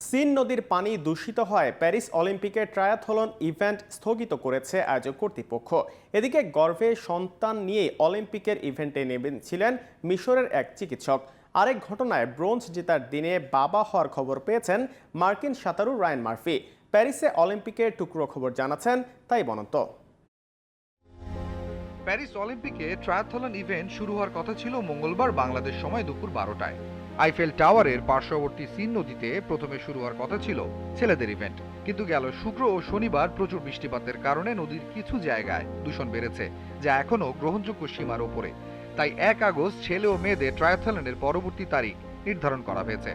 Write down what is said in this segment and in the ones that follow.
Scene নদীর পানি দূষিত হয় প্যারিস অলিম্পিকের ট্রায়াথলন ইভেন্ট স্থগিত করেছে আয়োজক কর্তৃপক্ষ। এদিকে গর্ভে সন্তান নিয়ে অলিম্পিকের ইভেন্টে নেমেছিলেন মিশরের এক চিকিৎসক। আরেক ঘটনায় ব্রোঞ্জ জেতার দিনে বাবা হওয়ার খবর পেয়েছেন মার্কিন সাঁতারু রায়ন মার্ফি। প্যারিসে অলিম্পিকের টুকরো খবর জানাচ্ছেন তাই বনন্ত প্যারিস অলিম্পিকে ট্রায়াথলন ইভেন্ট শুরু হওয়ার কথা ছিল মঙ্গলবার বাংলাদেশ সময় দুপুর বারোটায়। আইফেল টাওয়ারের পার্শ্ববর্তী সিন নদীতে প্রথমে শুরু হওয়ার কথা ছিল ছেলেদের ইভেন্ট। কিন্তু গেল শুক্র ও শনিবার প্রচুর বৃষ্টিপাতের কারণে নদীর কিছু জায়গায় দূষণ বেড়েছে, যা এখনও গ্রহণযোগ্য সীমার ওপরে। তাই এক আগস্ট ছেলে ও মেয়েদের ট্রায়াথলনের পরবর্তী তারিখ নির্ধারণ করা হয়েছে।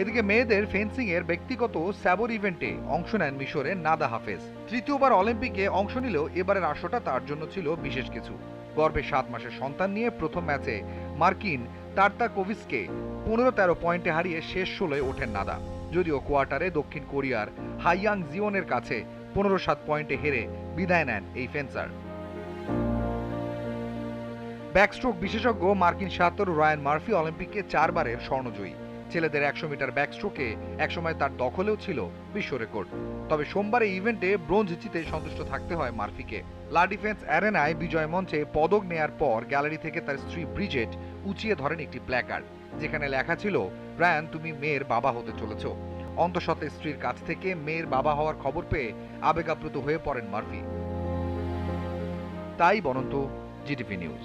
এদিকে মেয়েদের ফেন্সিং এর ব্যক্তিগত স্যাবর ইভেন্টে অংশ নেন মিশরের নাদা হাফেজ। তৃতীয়বার অলিম্পিকে অংশ নিলেও এবারের আসরটা তার জন্য ছিল বিশেষ কিছু। গর্ভে সাত মাসের সন্তান নিয়ে প্রথম ম্যাচে মার্কিন তার্তা কোভিসকে পনেরো তেরো পয়েন্টে হারিয়ে শেষ ষোলোয় ওঠেন নাদা। যদিও কোয়ার্টারে দক্ষিণ কোরিয়ার হাইয়াং জিওনের কাছে পনেরো সাত পয়েন্টে হেরে বিদায় নেন এই ফেন্সার। ব্যাকস্ট্রোক বিশেষজ্ঞ মার্কিন সাঁতারু রায়ান মার্ফি অলিম্পিকে চারবারের স্বর্ণজয়ী। ছেলেদের একশো মিটার ব্যাকস্ট্রোকে একসময় তার দখলেও ছিল বিশ্ব রেকর্ড। তবে সোমবার এই ইভেন্টে ব্রোঞ্জ জিতে সন্তুষ্ট থাকতে হয় মার্ফিকে। লা ডিফেন্স অ্যারেনায় বিজয় মঞ্চে পদক নেয়ার পর গ্যালারি থেকে তার স্ত্রী ব্রিজেট উঁচিয়ে ধরেন একটি প্ল্যাকার্ড যেখানে লেখা ছিল, ব্রায়ান, তুমি মেয়ের বাবা হতে চলেছ। অন্তঃসত্ত্বা স্ত্রীর কাছ থেকে মেয়ের বাবা হওয়ার খবর পেয়ে আবেগাপ্লুত হয়ে পড়েন মার্ফি। তাই বনন্ত জিটিভি নিউজ